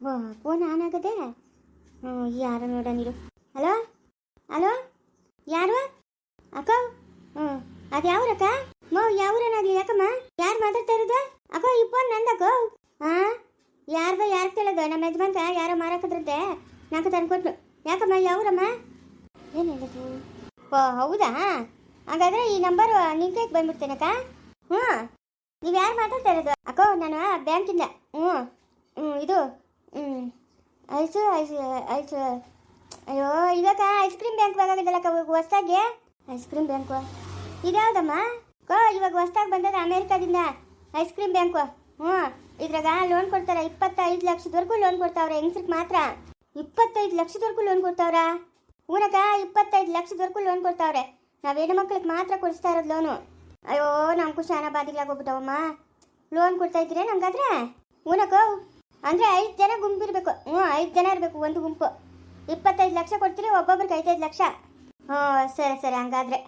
Phone on ಆಗದೆ? ಯಾರು ನೋಡ ನೀರು ಹಲೋ? ಹಲೋ? ಯಾರು? ಅಕ್ಕ? ಹ್ಞೂ ಅದು ಯಾವ್ರಕ್ಕ? ಮೋ ಯಾವ್ರನಾಗ್ಲಿ ಯಾಕಮ್ಮ? ಯಾರು ಮಾತಾಡ್ತಾ ಇರೋದು? ಅಕ್ಕ, ಈ ಫೋನ್ ನಂದಕ್ಕೋ? ಹಾಂ ಯಾರ್ದ ಯಾರು ಕೇಳೋದು? ನಮ್ಮ ಯಜಮಾನ್ಕ ಯಾರೋ ಮಾರಾಕದ್ರಂತೆ? ನಾಲ್ಕು ತಂದ್ಕೊಟ್ಲು ಯಾಕಮ್ಮ ಯಾವ್ರಮ್ಮ? ಏನು ಹೇಳೋದು ಓ, ಹೌದಾ? ಹಾಗಾದ್ರೆ ಈ ನಂಬರ್ ನಿನ್ ಕೈಗೆ ಬಂದ್ಬಿಡ್ತೇನಕ್ಕ? ಹ್ಞೂ ನೀವು ಯಾರು ಮಾತಾಡ್ತಾ ಇರೋದು? ಅಕ್ಕ, ನಾನು ಬ್ಯಾಂಕಿಂದ. ಹ್ಞೂ ಹ್ಞೂ ಇದು ಹ್ಞೂ ಐಸು ಐಸು ಐಸು ಅಯ್ಯೋ, ಇವಾಗ ಐಸ್ ಕ್ರೀಮ್ ಬ್ಯಾಂಕ್ ಬೇಕಾಗಿದ್ದಲ್ಲಕ್ಕ ಹೊಸ್ದಾಗಿ? ಐಸ್ ಕ್ರೀಮ್ ಬ್ಯಾಂಕು ಇದ್ಯಾವ್ದಮ್ಮ? ಕೋ, ಇವಾಗ ಹೊಸ್ದಾಗಿ ಬಂದದ ಅಮೇರಿಕಾದಿಂದ ಐಸ್ ಕ್ರೀಮ್ ಬ್ಯಾಂಕು ಹ್ಞೂ. ಇದ್ರಾಗ ಲೋನ್ ಕೊಡ್ತಾರೆ, ಇಪ್ಪತ್ತೈದು ಲಕ್ಷದವರೆಗೂ ಲೋನ್ ಕೊಡ್ತಾವ್ರೆ ಹೆಂಗ್ಸ್ರಿಗೆ ಮಾತ್ರ? ಇಪ್ಪತ್ತೈದು ಲಕ್ಷದವರೆಗೂ ಲೋನ್ ಕೊಡ್ತಾವ್ರಾ? ಊನಕ ಇಪ್ಪತ್ತೈದು ಲಕ್ಷದವರೆಗೂ ಲೋನ್ ಕೊಡ್ತಾವ್ರೆ. ನಾವು ಹೆಣ್ಣು ಮಕ್ಳಿಗೆ ಮಾತ್ರ ಕೊಡಿಸ್ತಾ ಇರೋದು ಲೋನು? ಅಯ್ಯೋ ನಮ್ಗೂ ಶಾನ ಬಾದಿಗಳಾಗೋಗ್ಬಿಟ್ಟವಮ್ಮ ಲೋನ್ ಕೊಡ್ತಾ ಇದ್ದೀರಾ ನಂಗಾದ್ರೆ ಊನಕ್ಕ ಅಂದರೆ ಐದು ಜನ ಗುಂಪು ಇರಬೇಕು. ಹ್ಞೂ, ಐದು ಜನ ಇರಬೇಕು, ಒಂದು ಗುಂಪು. ಇಪ್ಪತ್ತೈದು ಲಕ್ಷ ಕೊಡ್ತೀರಿ, ಒಬ್ಬೊಬ್ರಿಗೆ ಐದೈದು ಲಕ್ಷ. ಹ್ಞೂ, ಸರಿ ಸರಿ, ಹಂಗಾದ್ರೆ.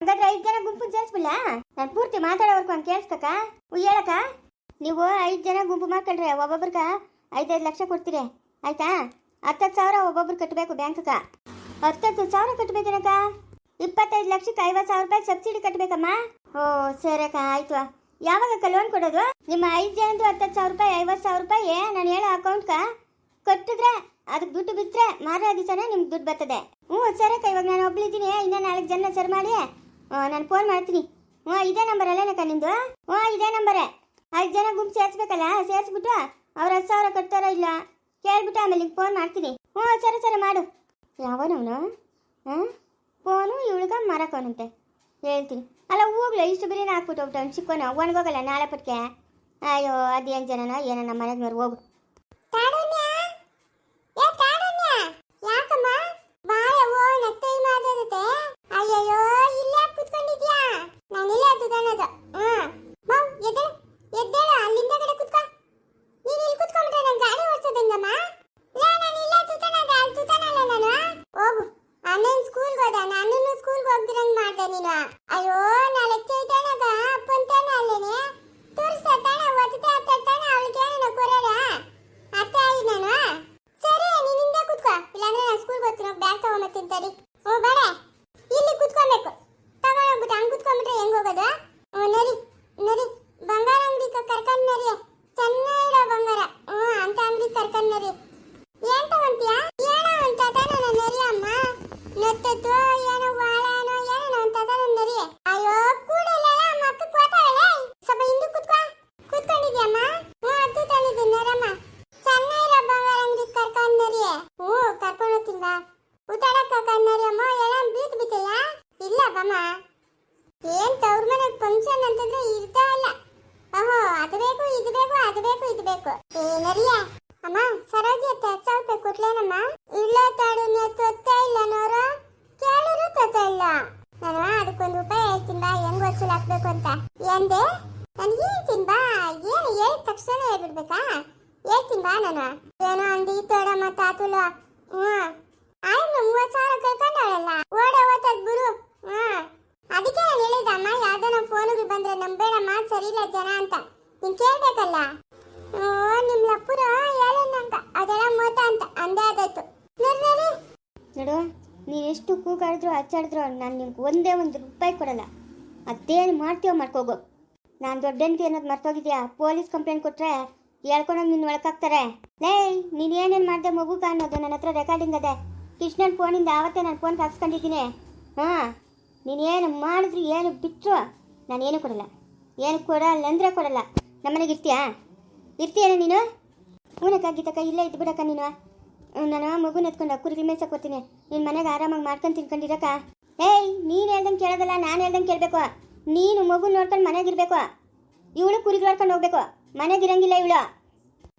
ಹಂಗಾದ್ರೆ ಐದು ಜನ ಗುಂಪು ಸೇರಿಸ್ಬಿಲ್ಲ ನಾನು ಪೂರ್ತಿ ಮಾತಾಡೋವರೆಗೂ ಹಂಗೆ ಕೇಳಿಸ್ಕಕ್ಕ? ಹೇಳಕ್ಕ. ನೀವು ಐದು ಜನ ಗುಂಪು ಮಾಡ್ಕೊಂಡ್ರೆ ಒಬ್ಬೊಬ್ರಿಗೆ ಐದೈದು ಲಕ್ಷ ಕೊಡ್ತೀರಿ. ಆಯ್ತಾ? ಹತ್ತತ್ತು ಸಾವಿರ ಒಬ್ಬೊಬ್ರು ಕಟ್ಟಬೇಕು ಬ್ಯಾಂಕ್ಗೆ ಹತ್ತತ್ತು ಸಾವಿರ ಕಟ್ಟಬೇಕೇನಕ್ಕ ಇಪ್ಪತ್ತೈದು ಲಕ್ಷಕ್ಕೆ ಐವತ್ತು ಸಾವಿರ ರೂಪಾಯಿ ಸಬ್ಸಿಡಿ ಕಟ್ಟಬೇಕಮ್ಮ ಓ ಸರಕ್ಕ ಆಯ್ತು. ಯಾವಾಗಕ್ಕ ಲೋನ್ ಕೊಡೋದು? ನಿಮ್ಮ ಐದು ಜನದ್ದು ಹತ್ತತ್ತು ಸಾವಿರ ರೂಪಾಯಿ, ಐವತ್ತು ಸಾವಿರ ರೂಪಾಯಿ ನಾನು ಹೇಳೋ ಅಕೌಂಟ್ಕ ಕೊಟ್ಟಿದ್ರೆ, ಅದಕ್ಕೆ ದುಡ್ಡು ಬಿಟ್ಟರೆ ಮಾರನೇ ದಿವಸನೇ ನಿಮ್ಗೆ ದುಡ್ಡು ಬರ್ತದೆ. ಹ್ಞೂ ಸರಕ್ಕ ಇವಾಗ ನಾನು ಒಬ್ಳಿದ್ದೀನಿ ಇನ್ನೂ ನಾಲ್ಕು ಜನ ಸರ್ ಮಾಡಿ ನಾನು ಫೋನ್ ಮಾಡ್ತೀನಿ. ಹ್ಞೂ, ಇದೇ ನಂಬರ್ ಅಲ್ಲೇನಕ್ಕ ನಿಂದು? ಹ್ಞೂ, ಇದೇ ನಂಬರೇ ಐದು ಜನ ಗುಂಪು ಸೇರಿಸ್ಬೇಕಲ್ಲ, ಸೇರಿಸ್ಬಿಟ್ಟು ಅವ್ರು ಹತ್ತು ಸಾವಿರ ಕಟ್ತಾರೋ ಇಲ್ಲ ಕೇಳ್ಬಿಟ್ಟು ಆಮೇಲೆ ನಿಂಗೆ ಫೋನ್ ಮಾಡ್ತೀನಿ. ಹ್ಞೂ, ಸರಿ ಸರಿ, ಮಾಡು. ಯಾವನವನು? ಹಾಂ ಫೋನು, ಇವಳಿಗ ಮಾರಕವನಂತೆ ಹೇಳ್ತೀನಿ. ಅಲ್ಲ, ಹೋಗ್ಲ, ಇಷ್ಟು ಬಿರಿಯಾನಿ ಹಾಕ್ಬಿಟ್ಟು ಹೋಗ್ಬಿಟ್ಟು? ಚಿಕ್ಕವನು, ಒಣಗೋಗಲ್ಲ, ನಾಳೆ ಪಟ್ಕೆ? ಅಯ್ಯೋ, ಅದೇನು ಜನನ, ಏನೋ, ನಮ್ಮ ಮನೆಗೆ ಹೋಗು ಯಾಕಮ್ಮ ಬಾಯ ಓ ನತ್ತೈ ಮಾತಾಡುತ್ತೆ ಅಯ್ಯಯ್ಯೋ ಇಲ್ಲೇ ಕುತ್ಕೊಂಡಿದ್ಯಾ ನಾನು ಇಲ್ಲೇ ತುದಾನದು ಹ್ಮ್ ಮೌ ಎದ್ದೇಳು ಎದ್ದೇಳು ಅಲ್ಲಿಂದ ಕಡೆ ಕುತ್ಕೋ ನೀನು ಇಲ್ಲಿ ಕುತ್ಕೊಂಡ್ರೆ ನಾನು ಗಾಡಿ ಓಡಿಸೋದಂಗಮ್ಮ ಇಲ್ಲ ನಾನು ಇಲ್ಲೇ ತುತಾನದ ಅಲ್ಲಿ ತುತಾನಲ್ಲ ನಾನು ಹೋಗು ಅಣ್ಣನ್ ಸ್ಕೂಲ್ಗೆ ಹೋದ ನಾನು ಸ್ಕೂಲ್ಗೆ ಹೋಗ್ದಿರಂಗ್ ಮಾಡ್ದೆ ನೀನು ಅಯ್ಯೋ ನಾಳೆ ಚೈತಾನಾಗ ಅಪ್ಪಂತಾನ ಅಲ್ಲೇನೆ ತೋರಿಸ್ತಾ ತಾನೆ ಒತ್ತತೆ ಹತ್ತಾನೆ ಅವಳಿಗೆ ಏನೋ ಕೊರರ ಅತ್ತೆ ಆಗಿ ನಾನು ಸರಿ ನೀನ್ ಹಿಂದೆ ಕುತ್ಕೋ ಇಲ್ಲಾಂದ್ರೆ ನಾನು ಸ್ಕೂಲ್ಗೆ ಹೋಗ್ತೀನಿ ಬ್ಯಾಗ್ ತಗೊಂಬತ್ತೀನಿ ತಡಿ ಹ್ಞೂ ಬೇಡ ಇಲ್ಲಿ ಕುತ್ಕೊಬೇಕು ತಗೊಂಡೋಗ್ಬಿಟ್ಟು ಹಂಗೆ ಕುತ್ಕೊಂಡ್ಬಿಟ್ರೆ ಹೆಂಗ್ ಹೋಗೋದು ಹ್ಞೂ ನರಿ ನರಿ ಬಂಗಾರ ಅಂಗಡಿ ಕರ್ಕೊಂಡ್ ನರಿ ಚೆನ್ನಾಗಿರೋ ಬಂಗಾರ ಹ್ಞೂ ಅಂತ ಅಂಗಡಿ ಕರ್ಕೊಂಡ್ ನರಿ ಏನ್ ತಗೊಂತೀಯ ಏನೋ ಅಂತ ತಾನ ನರಿ ಅಮ್ಮ ನತ್ತತ್ತು ಏನೋ ವಾಳನೋ ಏನೋ ಅಂತ ತಾನ ನರಿ ಅಯ್ಯೋ ಕೂಡಲ್ಲ ಮಕ್ಕ ಕೂತಾಳೆ ಸ್ವಲ್ಪ ಹಿಂದೆ ಕುತ್ಕೋ ಕುತ್ಕೊಂಡಿದ್ಯಮ್ಮ ಹ್ಞೂ ಅದು ತಂದಿದ್ದೀನಿ ನರಮ್ಮ ಚೆನ್ನಾಗಿರೋ ಬಂಗಾರ ಅಂಗಡಿ ಕರ್ಕೊಂಡ್ ನರಿ ಹ್ಞೂ ಕರ್ಕೊಂಡು ಹೋಗ್ತೀನಿ ಬಾ ಊಟಾಡಕ್ ಕರ್ಕೊಂಡ್ ನರಿ ಅಮ್ಮ ಎಲ್ಲ ಬೀತ್ ಬಿತ್ತಯ್ಯ ಇಲ್ಲ ಬಮ್ಮ ಏನ್ ತವ್ರ ಮನೆ ಫಂಕ್ಷನ್ ಅಂತಂದ್ರೆ ಇರ್ತಾ ಇಲ್ಲ ಓಹೋ ಅದು ಬೇಕು ಇದು ಬೇಕು ಅದು ಬೇಕು ಬೇಕು ಅಮ್ಮ, ಸರೋಜಿ ಹತ್ತು ಸ್ವಲ್ಪ ಕುಟ್ಲೇನಮ್ಮ ಇಲ್ಲ ತಾಡು ನೀವು ತೊತ್ತ ಇಲ್ಲ ನೋರ ಕೇಳಿದ್ರು ತೊತ್ತ ಇಲ್ಲ. ನಾನು ಅದಕ್ಕೊಂದು ರೂಪಾಯಿ ಹೇಳ್ತೀನಿ ಬಾ, ಹೆಂಗ್ ವಸೂಲ್ ಹಾಕ್ಬೇಕು ಅಂತ. ಎಂದೆ? ನನಗೆ ಹೇಳ್ತೀನಿ ಬಾ. ಏನು ಹೇಳಿದ ತಕ್ಷಣ ಹೇಳ್ಬಿಡ್ಬೇಕಾ? ಹೇಳ್ತೀನಿ ಬಾ ನಾನು. ಏನೋ ಅಂದಿ, ತೋಡಮ್ಮ, ತಾತುಲು. ಹ್ಞೂ. ಆಯ್ತು, ಮೂವತ್ತು ಸಾವಿರ ಕಳ್ಕೊಂಡವಳಲ್ಲ ಓಡ ಓತದ್ ಗುರು. ಹ್ಮ್ ಅದಕ್ಕೆ ನಾನು ಹೇಳಿದಮ್ಮ ಯಾವ್ದೋ ಫೋನುಗಳು ಬಂದ್ರೆ ನಂಬೇಡಮ್ಮ, ಸರಿ ಇಲ್ಲ ಜನ ಅಂತ. ನೀನು ಕೇಳ್ಬೇಕಲ್ಲ? ಓ ನಿಮ್ ಲಪ್ಪುರ ಅಂತ. ಅದೆಲ್ಲ ಅಂತ. ಅಂದೇ ಆದಾಯ್ತು ನೋಡು ನೀನು ಎಷ್ಟು ಕೂಗಾಡಿದ್ರು ಹಚ್ಚಾಡಿದ್ರು ನಾನು ನಿಮ್ಗೆ ಒಂದೇ ಒಂದು ರೂಪಾಯಿ ಕೊಡಲ್ಲ. ಅದೇನು ಮಾಡ್ತೀವೋ ಮಾಡ್ಕೋಗು ನಾನು ದೊಡ್ಡಂತಿ ಅನ್ನೋದು ಮರ್ತೋಗಿದ್ಯಾ? ಪೊಲೀಸ್ ಕಂಪ್ಲೇಂಟ್ ಕೊಟ್ರೆ ಹೇಳ್ಕೊಂಡೋಗಿ ನಿನ್ನ ಒಳಕಾಕ್ತಾರೆ ಲೇ, ನೀನು ಏನೇನು ಮಾಡಿದೆ ಮಗುಗ ಅನ್ನೋದು ನನ್ನ ಹತ್ರ ರೆಕಾರ್ಡಿಂಗ್ ಅದೇ. ಕೃಷ್ಣನ್ ಫೋನಿಂದ ಆವತ್ತೇ ನಾನು ಫೋನ್ ಹಾಕ್ಸ್ಕೊಂಡಿದ್ದೀನಿ. ಹಾಂ, ನೀನು ಏನು ಮಾಡಿದ್ರು ಏನು ಬಿಟ್ಟರು ನಾನು ಏನು ಕೊಡಲ್ಲ. ಏನು ಕೊಡಲ್ಲ ಅಂದರೆ ಕೊಡಲ್ಲ. ನಮ್ಮನೆಗೆ ಇರ್ತೀಯಾ? ಇರ್ತೀಯೇನ ನೀನು? ಹೂನಕ್ಕ ಗೀತಕ್ಕ ಇಲ್ಲೇ ಇದ್ದು ಬಿಡಕ್ಕ ನೀನು. ನಾನು ಮಗುನ ಎತ್ಕೊಂಡು ಕುರಿ ಮೇಯ್ಸಕ್ಕೆ ಕೊಡ್ತೀನಿ ನಿನ್ನ ಮನೆಗೆ ಆರಾಮಾಗಿ ಮಾಡ್ಕೊಂಡು ತಿನ್ಕೊಂಡಿರಕ್ಕ. ಏಯ್, ನೀನು ಹೇಳ್ದಂಗೆ ಕೇಳೋದಲ್ಲ, ನಾನು ಹೇಳ್ದಂಗೆ ಕೇಳಬೇಕು. ನೀನು ಮಗು ನೋಡ್ಕೊಂಡು ಮನೆಗೆ ಇರಬೇಕು. ಇವಳು ಕುರಿಗಳು ನೋಡ್ಕೊಂಡು ಹೋಗ್ಬೇಕು. ಮನೆಗೆ ಇರಂಗಿಲ್ಲ ಇವಳು.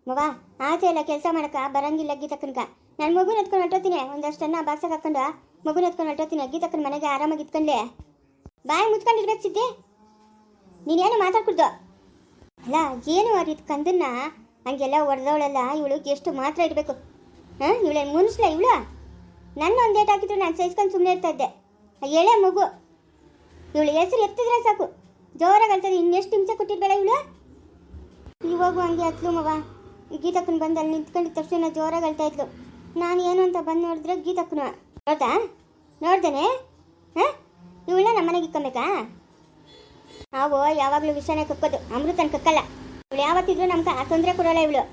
ಮಗ ಆಚೆ ಇಲ್ಲ ಕೆಲಸ ಮಾಡಕ್ಕ, ಬರಂಗಿಲ್ಲ ಗೀತಕ್ಕನ್ಕ. ನಾನು ಮಗುನ ಎತ್ಕೊಂಡು ಹೊಟ್ಟೋತೀನಿ ಒಂದಷ್ಟನ್ನ ಬಾಕ್ಸಾಗ ಹಾಕೊಂಡು ಮಗುನ ಎತ್ಕೊಂಡು ಹೊಟ್ಟೋತೀನಿ ಗೀತಕ್ಕನ ಮನೆಗೆ ಆರಾಮಾಗಿ ಇತ್ಕೊಂಡ್ಲೆ ಬಾಯಿ ಮುಚ್ಕೊಂಡಿರ್ಬೇಕು ಸಿದ್ದಿ. ನೀನೇನು ಮಾತಾಡ್ಕೊಡ್ದು? ಅಲ್ಲ, ಏನು ಆ ಕಂದನ್ನ? ಹಂಗೆಲ್ಲ ಇವಳು ಎಷ್ಟು ಮಾತ್ರ ಇಡಬೇಕು. ಹಾಂ? ಇವಳೆ ಮುನ್ಸ್ಲ, ಇವಳು? ನನ್ನ ಒಂದು ಡೇಟ್ ಹಾಕಿದ್ರು ನಾನು ಸಹಿಸ್ಕೊಂಡು ಸುಮ್ಮನೆ ಇರ್ತಾ ಇದ್ದೆ. ಎಳೆ ಮಗು. ಇವಳು ಹೆಸರು ಎತ್ತಿದ್ರೆ ಸಾಕು. ಜೋರಾಗಿ ಅಳ್ತದೆ ಇನ್ನೆಷ್ಟು ಹಿಂಸೆ ಕೊಟ್ಟಿರ್ಬೇಡ ಇವಳು? ಇವಾಗೂ ಹಂಗೆ ಹತ್ಲು ಮವ. ಗೀತಕ್ಕನ ಬಂದು ಅಲ್ಲಿ ನಿಂತ್ಕೊಂಡಿದ್ದ ತಕ್ಷಣ ಜೋರಾಗಿ ಅಳ್ತಾ ಇದ್ಲು. ನಾನು ಏನು ಅಂತ ಬಂದು ನೋಡಿದ್ರೆ ಗೀತಕ್ಕನ. ಹೌದಾ ನೋಡ್ದೇನೆ? ಹಾಂ? ಇವಳನ್ನ ನಮ್ಮನೆಗೆ ಇಕ್ಕೊಬೇಕಾ? ನಾವು ಯಾವಾಗಲೂ ವಿಷಯನೇ ಕಕ್ಕೋದು. ಅಮೃತನ ಕಕ್ಕಲ್ಲ. ಇವಳು ಯಾವತ್ತಿದ್ರು ನಮ್ಗೆ ಆ ತೊಂದರೆ ಕೊಡೋಲ್ಲ ಇವಳು.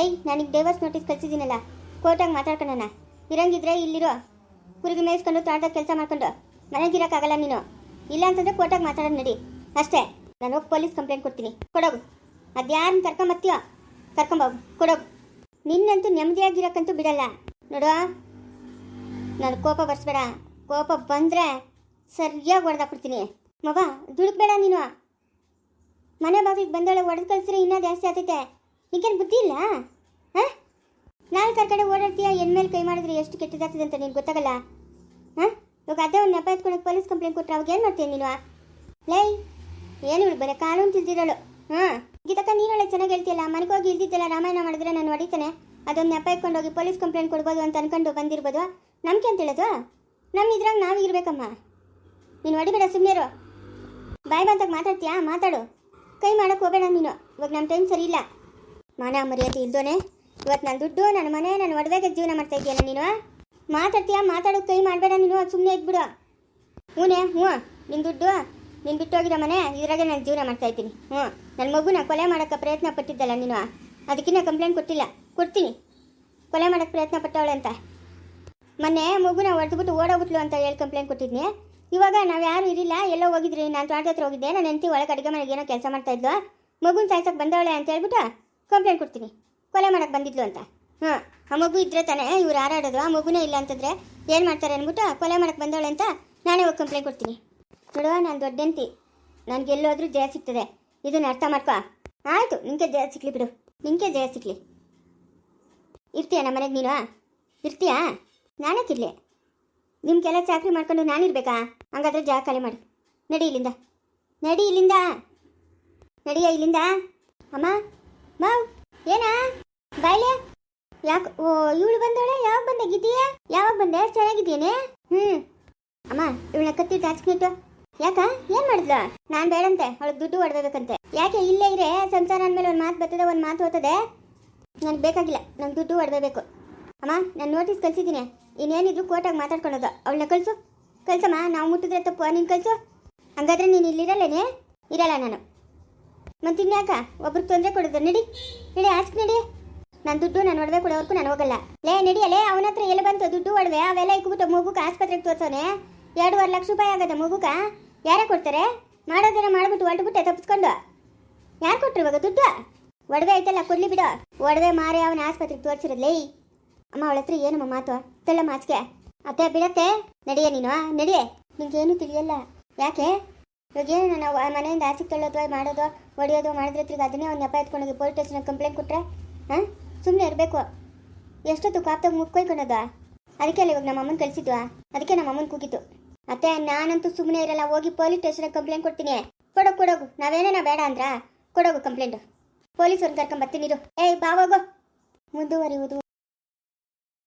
ಏಯ್, ನನಗೆ ಡೈವರ್ಸ್ ನೋಟಿಸ್ ಕಳ್ಸಿದ್ದೀನಲ್ಲ. ಕೋರ್ಟಾಗಿ ಮಾತಾಡ್ಕೊಳ್ಳೋಣ ಇರಂಗಿದ್ರೆ ಇಲ್ಲಿರೋ ಕುರಿಗೆ ಮೇಯಿಸ್ಕೊಂಡು ತೋಟದಾಗ ಕೆಲಸ ಮಾಡ್ಕೊಂಡು ಮನೆಗಿರೋಕ್ಕಾಗಲ್ಲ ನೀನು. ಇಲ್ಲ ಅಂತಂದ್ರೆ ಕೋರ್ಟಾಗಿ ಮಾತಾಡೋದು ನಡಿ. ಅಷ್ಟೇ. ನಾನು ಹೋಗಿ ಪೊಲೀಸ್ ಕಂಪ್ಲೇಂಟ್ ಕೊಡ್ತೀನಿ. ಕೊಡೋಗು. ಅದ್ಯಾರನ್ನ ಕರ್ಕೊಂಬತ್ತೀಯೋ ಕರ್ಕೊಂಬೋಗು ಕೊಡೋಗು. ನಿನ್ನಂತೂ ನೆಮ್ಮದಿಯಾಗಿರೋಕ್ಕಂತೂ ಬಿಡಲ್ಲ. ನೋಡು ನಾನು ಕೋಪ ಬರ್ಸ್ಬೇಡ. ಕೋಪ ಬಂದರೆ ಸರಿಯಾಗಿ ಹೊಡೆದಾಕ್ಬಿಡ್ತೀನಿ. ಮವ, ದುಡುಕ್ಬೇಡ ನೀನು. ಮನೆ ಬಾಗಿಲಿಗೆ ಬಂದವಳೆ ಒಡೆದು ಕಳಿಸ್ರೆ ಇನ್ನೂ ಜಾಸ್ತಿ ಆಗ್ತೈತೆ. ನಿಂಗೇನು ಬುದ್ಧಿ ಇಲ್ಲ? ಹಾಂ? ನಾಲ್ಕು ಕಡೆ ಓಡಾಡ್ತೀಯ? ಎನ್ಮೇಲೆ ಕೈ ಮಾಡಿದ್ರೆ ಎಷ್ಟು ಕೆಟ್ಟದಾಗ್ತದೆ ಅಂತ ನಿನ್ಗೆ ಗೊತ್ತಾಗಲ್ಲ? ಹಾಂ? ಇವಾಗ ಅದೇ ಒಂದು ನೆಪ ಎತ್ಕೊಂಡು ಪೊಲೀಸ್ ಕಂಪ್ಲೇಂಟ್ ಕೊಟ್ಟರೆ ಅವಾಗ ಏನು ಮಾಡ್ತೀನಿ ನೀನು? ಲೈ, ಏನು ಇವಳು ಬರೀ ಕಾನೂನು ತಿಳಿದಿರೋಳು. ಹಾಂ? ಗೀತಕ್ಕ ನೀನೊಳ್ಳೆ ಚೆನ್ನಾಗಿ ಹೇಳ್ತೀಯಲ್ಲ? ಮನೆಗೆ ಹೋಗಿ ಇಲ್ದಿದ್ದೆಲ್ಲ ರಾಮಾಯಣ ಮಾಡಿದ್ರೆ ನಾನು ಹೊಡಿತಾನೆ. ಅದೊಂದು ನೆಪ ಎತ್ಕೊಂಡು ಹೋಗಿ ಪೊಲೀಸ್ ಕಂಪ್ಲೇಂಟ್ ಕೊಡ್ಬೋದು ಅಂತ ಅನ್ಕೊಂಡು ಬಂದಿರ್ಬೋದು. ನಮ್ಗೆ ಅಂತ ಹೇಳೋದು? ನಮ್ಮ ಇದ್ರಾಗ ನಾವು ಇರ್ಬೇಕಮ್ಮ ನೀನು ಹೊಡಿಬೇಡ ಸುಮ್ಮನೆ ಬಾಯ್ ಬಂದಾಗ ಮಾತಾಡ್ತೀಯಾ? ಮಾತಾಡು. ಕೈ ಮಾಡಕ್ಕೆ ಹೋಗಬೇಡ ನೀನು. ಇವಾಗ ನಮ್ಮ ಟೈಮ್ ಸರಿ ಇಲ್ಲ. ಮಾನ, ಮರ್ಯಾದೆ ಇಲ್ದೋನೆ. ಇವತ್ತು ನನ್ನ ದುಡ್ಡು ನನ್ನ ಮನೆ ನನ್ನ ಒಡವೆಗೆ ಜೀವನ ಮಾಡ್ತಾ ಇದೆಯಲ್ಲ ನೀನು? ಮಾತಾಡ್ತೀಯಾ? ಮಾತಾಡೋ ಕೈ ಮಾಡಬೇಡ ನೀನು. ಸುಮ್ಮನೆ ಇದ್ಬಿಡು. ಹ್ಞೂನೇ ಹ್ಞೂ. ನಿನ್ನ ದುಡ್ಡು, ನೀನು ಬಿಟ್ಟೋಗಿರೋ ಮನೆ, ಇದ್ರಾಗೆ ನಾನು ಜೀವನ ಮಾಡ್ತಾ ಇದ್ದೀನಿ. ಹ್ಞೂ. ನನ್ನ ಮಗುನ ಕೊಲೆ ಮಾಡೋಕ್ಕೆ ಪ್ರಯತ್ನ ಪಟ್ಟಿದ್ದಲ್ಲ ನೀನು? ಅದಕ್ಕಿನ್ನ ಕಂಪ್ಲೇಂಟ್ ಕೊಟ್ಟಿಲ್ಲ. ಕೊಡ್ತೀನಿ. ಕೊಲೆ ಮಾಡೋಕ್ಕೆ ಪ್ರಯತ್ನ ಪಟ್ಟವಳೆ ಅಂತ. ಮೊನ್ನೆ ಮಗುನ ಹೊಡೆದ್ಬಿಟ್ಟು ಓಡೋಗ್ಬಿಟ್ಲು ಅಂತ ಹೇಳಿ ಕಂಪ್ಲೇಂಟ್ ಕೊಟ್ಟಿದ್ನಿ. ಇವಾಗ ನಾವು ಯಾರು ಇರಿಲ್ಲ, ಎಲ್ಲೋ ಹೋಗಿದ್ರಿ, ನಾನು ತೋಟದ ಹತ್ರ ಹೋಗಿದ್ದೆ ನನ್ನ ಹೆಂಡತಿ ಒಳಗೆ ಅಡುಗೆ ಮನೆಗೆ ಏನೋ ಕೆಲಸ ಮಾಡ್ತಾ ಇದ್ಲು. ಮಗುನ ಸಾಯ್ಸಕ್ಕೆ ಬಂದವಳೆ ಅಂತ ಹೇಳ್ಬಿಟ್ಟು ಕಂಪ್ಲೇಂಟ್ ಕೊಡ್ತೀನಿ. ಕೊಲೆ ಮಾಡಕ್ಕೆ ಬಂದಿದ್ಲು ಅಂತ. ಹಾಂ ಆ ಮಗು ಇದ್ರೆ ತಾನೇ ಇವ್ರು ಹಾರಾಡೋದು, ಆ ಮಗುನೇ ಇಲ್ಲ ಅಂತಂದ್ರೆ ಏನು ಮಾಡ್ತಾರೆ ಅಂದ್ಬಿಟ್ಟು ಕೊಲೆ ಮಾಡಕ್ಕೆ ಬಂದವಳೆ ಅಂತ ನಾನೇ ಹೋಗಿ ಕಂಪ್ಲೇಂಟ್ ಕೊಡ್ತೀನಿ. ನೋಡುವ, ನಾನು ದೊಡ್ಡ ಹೆಂಡತಿ. ನನಗೆ ಎಲ್ಲೋದ್ರೂ ಜಯ ಸಿಗ್ತದೆ. ಇದನ್ನ ಅರ್ಥ ಮಾಡ್ಕೊ. ಆಯಿತು ನಿಂಗೆ ಜಯ ಸಿಕ್ಲಿ ಬಿಡು. ನಿಂಗೆ ಜಯ ಸಿಕ್ಲಿ ಇರ್ತೀಯ ನಮ್ಮ ಮನೆಗೆ ನೀನು? ಇರ್ತೀಯಾ? ನಾನೇ ತಿರ್ಲಿ. ನಿಮ್ಗೆಲ್ಲ ಚಾಕ್ರಿ ಮಾಡ್ಕೊಂಡು ನಾನಿರ್ಬೇಕಾ ಹಂಗಾದ್ರೆ ಜಾಗ ಖಾಲಿ ಮಾಡಿ. ನಡಿ ಇಲ್ಲಿಂದ. ನಡಿ ಇಲ್ಲಿಂದ. ನಡಿಯ ಇಲ್ಲಿಂದ? ಅಮ್ಮ ಮಾವ್ ಏನಾ? ಬಾಯ್ಲೆ? ಯಾಕೆ ಓ, ಇವಳು ಬಂದವಳೆ? ಯಾವಾಗ ಬಂದೆ ಗಿದ್ದೀಯ? ಯಾವಾಗ ಬಂದೆ? ಚೆನ್ನಾಗಿದ್ದೀಯೇನೆ? ಹ್ಞೂ ಅಮ್ಮ, ಇವಳನ್ನ ಕತ್ತಿ ಟಾಚ್ಕಿಟ್ಟು ಯಾಕ? ಏನ್ ಮಾಡಿದ್ಲು? ನಾನು ಬೇಡಂತೆ. ಅವಳಿಗೆ ದುಡ್ಡು ಹೊಡೆದಬೇಕಂತೆ. ಯಾಕೆ ಇಲ್ಲೇ ಇರೆ? ಸಂಸಾರ ಅಂದ್ಮೇಲೆ ಒಂದು ಮಾತು ಬರ್ತದೆ, ಒಂದು ಮಾತು ಹೋಗ್ತದೆ ನನಗೆ ಬೇಕಾಗಿಲ್ಲ. ನಂಗೆ ದುಡ್ಡು ಹೊಡೆದಬೇಕು. ಅಮ್ಮ, ನಾನು ನೋಟಿಸ್ ಕಳ್ಸಿದ್ದೀನಿ. ಇನ್ನೇನಿದ್ರು ಕೋರ್ಟಾಗಿ ಮಾತಾಡ್ಕೊಳ್ಳೋದು. ಅವಳನ್ನ ಕಳಿಸು. ಕಳ್ಸಮ್ಮ, ನಾವು ಮುಟ್ಟಿದ್ರೆ ತಪ್ಪು. ನೀನು ಕಳಿಸು. ಹಂಗಾದ್ರೆ ನೀನು ಇಲ್ಲಿರಲ್ಲೇನೆ? ಇರಲ್ಲ ನಾನು. ಮತ್ತೆ ಇನ್ಯಾಕ ಒಬ್ರಿಗೆ ತೊಂದರೆ ಕೊಡೋದು. ನಡಿ. ನಡಿ ಆಸ್ಕ್ ನಡಿ. ನನ್ನ ದುಡ್ಡು ನಾನು ಒಡವೆ ಕೊಡೋವರೆಗೂ ನಾನು ಹೋಗಲ್ಲ. ಲೇ, ನಡಿಯಲೇ? ಅವನ ಹತ್ರ ಎಲ್ಲಿ ಬಂತು ದುಡ್ಡು, ಒಡವೆ? ಅವೆಲ್ಲ ಇಕ್ಬಿಟ್ಟು ಮಗುಗೆ ಆಸ್ಪತ್ರೆಗೆ ತೋರ್ಸೋನೆ. ಎರಡೂವರೆ ಲಕ್ಷ ರೂಪಾಯಿ ಆಗದ ಮಗುಗ ಯಾರೇ ಕೊಡ್ತಾರೆ? ಮಾಡೋದೇನೋ ಮಾಡಿಬಿಟ್ಟು ಒಡ್ಬಿಟ್ಟೆ ತಪ್ಪಿಸ್ಕೊಂಡು ಯಾರು ಕೊಟ್ಟರು ಇವಾಗ ದುಡ್ಡು? ಒಡವೆ ಐತಲ್ಲ, ಕೊಡ್ಲಿ ಬಿಡು. ಒಡವೆ ಮಾರಿ ಅವನ ಆಸ್ಪತ್ರೆಗೆ ತೋರಿಸಿರಲೇ ಅಮ್ಮ, ಅವಳ ಹತ್ರ ಏನಮ್ಮ ಮಾತು? ತಳ್ಳ ಮಾಚಿಗೆ ಅತ್ತೆ, ಬಿಡತ್ತೆ. ನಡಿಯ ನೀನು ನಡಿಯೇ. ನಿಂಗೇನು ತಿಳಿಯಲ್ಲ. ಯಾಕೆ? ಇವಾಗ ಏನು ನಾವು ಮನೆಯಿಂದ ಆಚೆ ತಳ್ಳೋದು ಮಾಡೋದು, ಹೊಡೆಯೋದು, ಮಾಡಿದ್ರೆ ತಿರ್ಗಿ ಅದನ್ನೇ ಒಂದು ನೆಪ ಎತ್ಕೊಂಡೋಗಿ ಪೊಲೀಸ್ ಸ್ಟೇಷನ್ ಕಂಪ್ಲೇಂಟ್ ಕೊಟ್ಟರೆ ಹಾಂ ಸುಮ್ಮನೆ ಇರಬೇಕು. ಎಷ್ಟೊತ್ತು ಕಾಪ್ತಾಗ ಮುಕ್ಕೊಯ್ಕೊಳೋದು ಅದಕ್ಕೆ ಅಲ್ಲ ಇವಾಗ ನಮ್ಮ ಅಮ್ಮನ ಕಳಿಸಿದ್ವ? ಅದಕ್ಕೆ ನಮ್ಮ ಅಮ್ಮನ ಕೂಗಿತ್ತು ಅತ್ತೆ, ನಾನಂತೂ ಸುಮ್ಮನೆ ಇರಲ್ಲ, ಹೋಗಿ ಪೊಲೀಸ್ ಸ್ಟೇಷನ್ಗೆ ಕಂಪ್ಲೇಂಟ್ ಕೊಡ್ತೀನಿ. ಕೊಡೋಗು ಕೊಡೋಗು. ನಾವೇನೇನ ಬೇಡ ಅಂದ್ರ? ಕೊಡೋಗು ಕಂಪ್ಲೇಂಟ್. ಪೊಲೀಸವ್ರನ್ನ ಕರ್ಕೊಂಬರ್ತೀನಿ ಏಯ್ ಬಾವಾಗೋ ಮುಂದುವರಿಯುವುದು